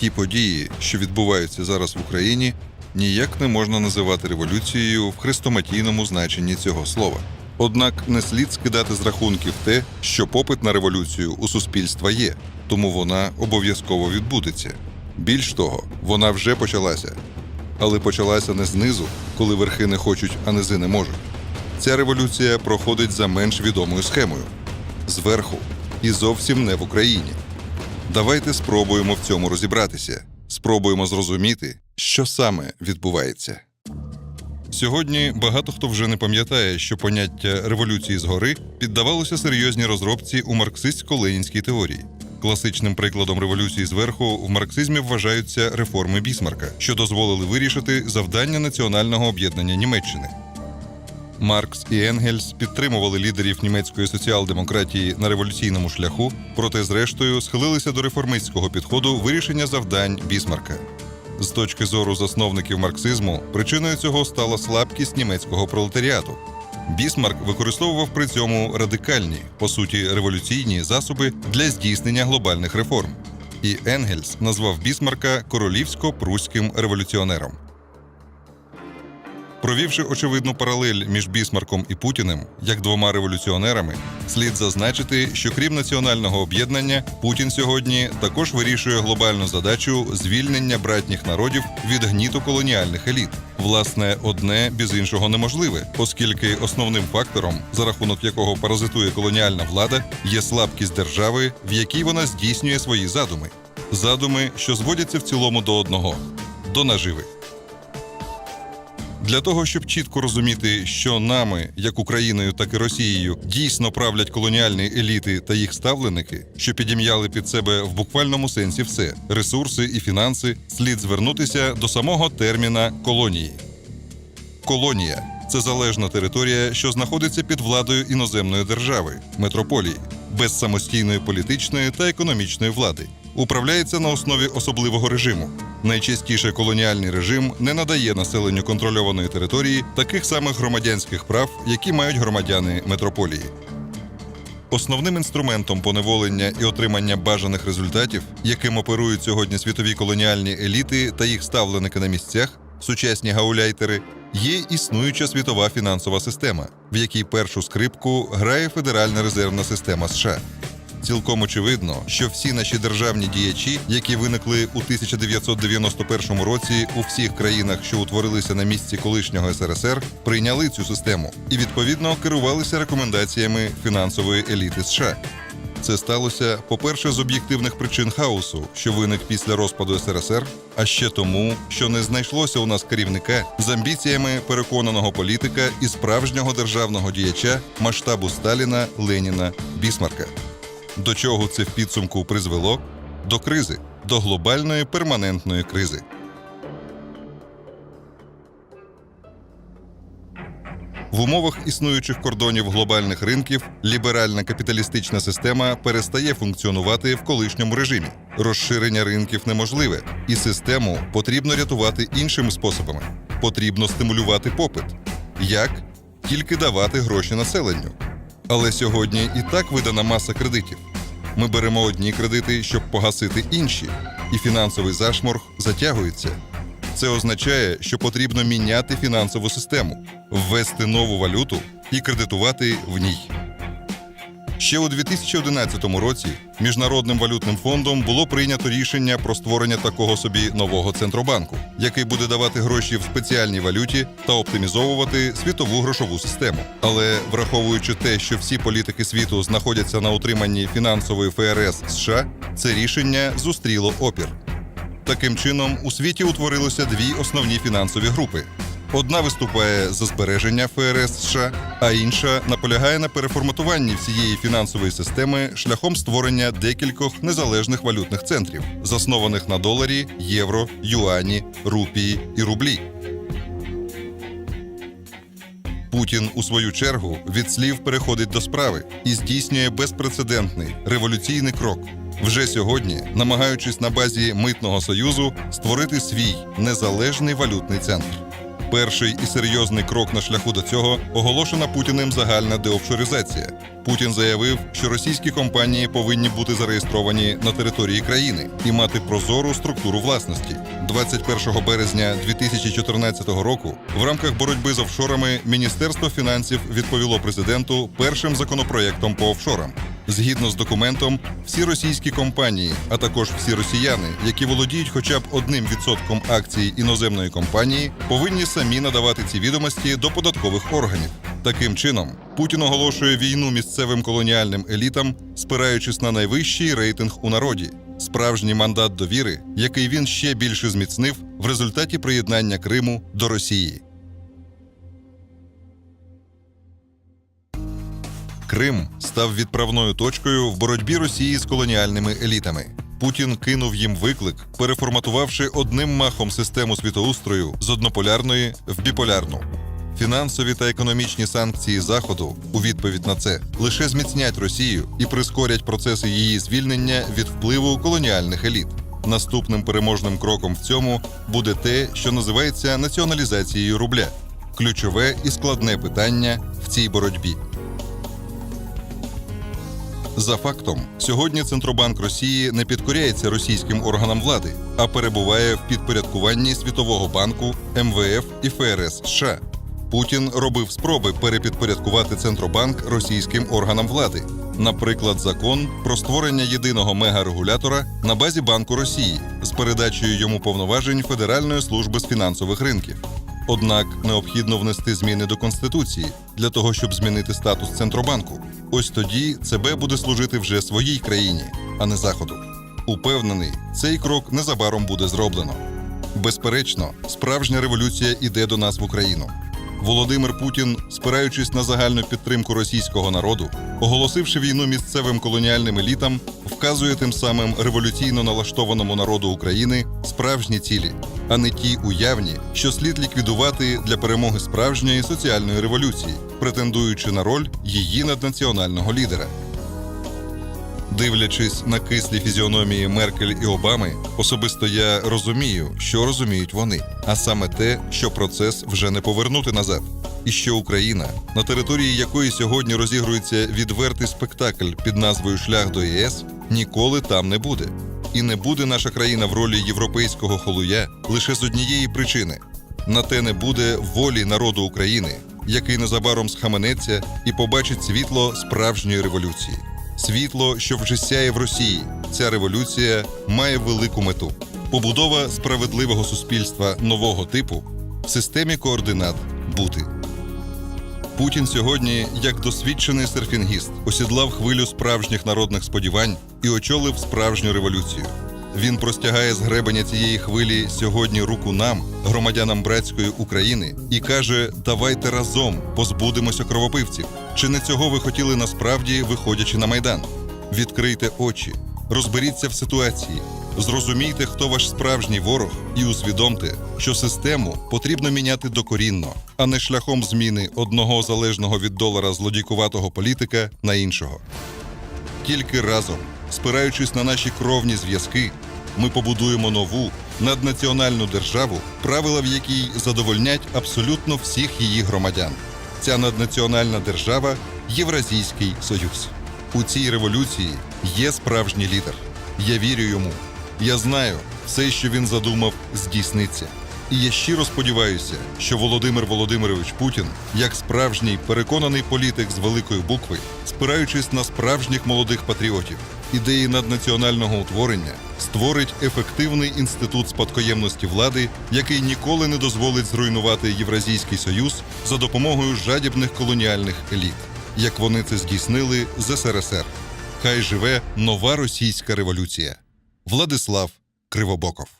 ті події, що відбуваються зараз в Україні, ніяк не можна називати революцією в хрестоматійному значенні цього слова. Однак не слід скидати з рахунків те, що попит на революцію у суспільства є, тому вона обов'язково відбудеться. Більш того, вона вже почалася, але почалася не знизу, коли верхи не хочуть, а низи не можуть. Ця революція проходить за менш відомою схемою зверху і зовсім не в Україні. Давайте спробуємо в цьому розібратися, спробуємо зрозуміти, що саме відбувається. Сьогодні багато хто вже не пам'ятає, що поняття революції згори піддавалося серйозній розробці у марксистсько-ленінській теорії. Класичним прикладом революції зверху в марксизмі вважаються реформи Бісмарка, що дозволили вирішити завдання національного об'єднання Німеччини. Маркс і Енгельс підтримували лідерів німецької соціал-демократії на революційному шляху, проте, зрештою, схилилися до реформистського підходу вирішення завдань Бісмарка. З точки зору засновників марксизму, причиною цього стала слабкість німецького пролетаріату. Бісмарк використовував при цьому радикальні, по суті, революційні засоби для здійснення глобальних реформ. І Енгельс назвав Бісмарка королівсько-пруським революціонером. Провівши очевидну паралель між Бісмарком і Путіним як двома революціонерами, слід зазначити, що крім національного об'єднання, Путін сьогодні також вирішує глобальну задачу звільнення братніх народів від гніту колоніальних еліт. Власне, одне без іншого неможливе, оскільки основним фактором, за рахунок якого паразитує колоніальна влада, є слабкість держави, в якій вона здійснює свої задуми. Задуми, що зводяться в цілому до одного до наживи. Для того, щоб чітко розуміти, що нами, як Україною, так і Росією, дійсно правлять колоніальні еліти та їх ставленики, що підім'яли під себе в буквальному сенсі все ресурси і фінанси, слід звернутися до самого терміна колонії. Колонія це залежна територія, що знаходиться під владою іноземної держави, метрополії, без самостійної політичної та економічної влади. Управляється на основі особливого режиму. Найчастіше колоніальний режим не надає населенню контрольованої території таких самих громадянських прав, які мають громадяни метрополії. Основним інструментом поневолення і отримання бажаних результатів, яким оперують сьогодні світові колоніальні еліти та їх ставленики на місцях, сучасні гауляйтери, є існуюча світова фінансова система, в якій першу скрипку грає Федеральна резервна система США. Цілком очевидно, що всі наші державні діячі, які виникли у 1991 році у всіх країнах, що утворилися на місці колишнього СРСР, прийняли цю систему і відповідно керувалися рекомендаціями фінансової еліти США. Це сталося, по-перше, з об'єктивних причин хаосу, що виник після розпаду СРСР, а ще тому, що не знайшлося у нас керівника з амбіціями переконаного політика і справжнього державного діяча масштабу Сталіна, Леніна, Бісмарка. До чого це в підсумку призвело? До кризи, до глобальної перманентної кризи. В умовах існуючих кордонів глобальних ринків ліберальна капіталістична система перестає функціонувати в колишньому режимі. Розширення ринків неможливе, і систему потрібно рятувати іншими способами. Потрібно стимулювати попит. Як? Тільки давати гроші населенню. Але сьогодні і так видана маса кредитів. Ми беремо одні кредити, щоб погасити інші, і фінансовий зашморг затягується. Це означає, що потрібно міняти фінансову систему, ввести нову валюту і кредитувати в ній. Ще у 2011 році Міжнародним валютним фондом було прийнято рішення про створення такого собі нового центробанку, який буде давати гроші в спеціальній валюті та оптимізовувати світову грошову систему. Але враховуючи те, що всі політики світу знаходяться на утриманні фінансової ФРС США, це рішення зустріло опір. Таким чином, у світі утворилося дві основні фінансові групи. Одна виступає за збереження ФРС США, а інша наполягає на переформатуванні всієї фінансової системи шляхом створення декількох незалежних валютних центрів, заснованих на доларі, євро, юані, рупії і рублі. Путін у свою чергу від слів переходить до справи і здійснює безпрецедентний революційний крок. Вже сьогодні, намагаючись на базі митного союзу створити свій незалежний валютний центр. Перший і серйозний крок на шляху до цього оголошена Путіним загальна деофшоризація. Путін заявив, що російські компанії повинні бути зареєстровані на території країни і мати прозору структуру власності. 21 березня 2014 року в рамках боротьби з офшорами Міністерство фінансів відповіло президенту першим законопроєктом по офшорам. Згідно з документом, всі російські компанії, а також всі росіяни, які володіють хоча б одним відсотком акцій іноземної компанії, повинні самі надавати ці відомості до податкових органів. Таким чином, Путін оголошує війну місцевим колоніальним елітам, спираючись на найвищий рейтинг у народі, справжній мандат довіри, який він ще більше зміцнив в результаті приєднання Криму до Росії. Крим став відправною точкою в боротьбі Росії з колоніальними елітами. Путін кинув їм виклик, переформатувавши одним махом систему світоустрою з однополярної в біполярну. Фінансові та економічні санкції Заходу у відповідь на це лише зміцнять Росію і прискорять процеси її звільнення від впливу колоніальних еліт. Наступним переможним кроком в цьому буде те, що називається націоналізацією рубля ключове і складне питання в цій боротьбі. За фактом, сьогодні Центробанк Росії не підкоряється російським органам влади, а перебуває в підпорядкуванні Світового банку, МВФ і ФРС США. Путін робив спроби перепідпорядкувати Центробанк російським органам влади, наприклад, закон про створення єдиного мегарегулятора на базі Банку Росії з передачею йому повноважень Федеральної служби з фінансових ринків. Однак необхідно внести зміни до конституції для того, щоб змінити статус центробанку. Ось тоді ЦБ буде служити вже своїй країні, а не заходу. Упевнений, цей крок незабаром буде зроблено. Безперечно, справжня революція іде до нас в Україну. Володимир Путін, спираючись на загальну підтримку російського народу, оголосивши війну місцевим колоніальним елітам, вказує тим самим революційно налаштованому народу України справжні цілі, а не ті уявні, що слід ліквідувати для перемоги справжньої соціальної революції, претендуючи на роль її наднаціонального лідера. Дивлячись на кислі фізіономії Меркель і Обами, особисто я розумію, що розуміють вони, а саме те, що процес вже не повернути назад, і що Україна, на території якої сьогодні розігрується відвертий спектакль під назвою Шлях до ЄС, ніколи там не буде. І не буде наша країна в ролі європейського холуя лише з однієї причини: на те не буде волі народу України, який незабаром схаменеться і побачить світло справжньої революції. Світло, що вже сяє в Росії. Ця революція має велику мету: побудова справедливого суспільства нового типу в системі координат бути. Путін сьогодні, як досвідчений серфінгіст, осідлав хвилю справжніх народних сподівань і очолив справжню революцію. Він простягає з гребеня цієї хвилі сьогодні руку нам, громадянам братської України, і каже: давайте разом позбудемося кровопивців. Чи не цього ви хотіли насправді, виходячи на майдан? Відкрийте очі, розберіться в ситуації, зрозумійте, хто ваш справжній ворог, і усвідомте, що систему потрібно міняти докорінно, а не шляхом зміни одного залежного від долара злодійкуватого політика на іншого. Тільки разом, спираючись на наші кровні зв'язки, ми побудуємо нову наднаціональну державу, правила в якій задовольнять абсолютно всіх її громадян. Ця наднаціональна держава Євразійський Союз. У цій революції є справжній лідер. Я вірю йому. Я знаю, все, що він задумав, здійсниться. І я щиро сподіваюся, що Володимир Володимирович Путін, як справжній переконаний політик з великої букви, спираючись на справжніх молодих патріотів, ідеї наднаціонального утворення, створить ефективний інститут спадкоємності влади, який ніколи не дозволить зруйнувати Євразійський Союз за допомогою жадібних колоніальних еліт, як вони це здійснили з СРСР. Хай живе нова російська революція. Владислав Кривобоков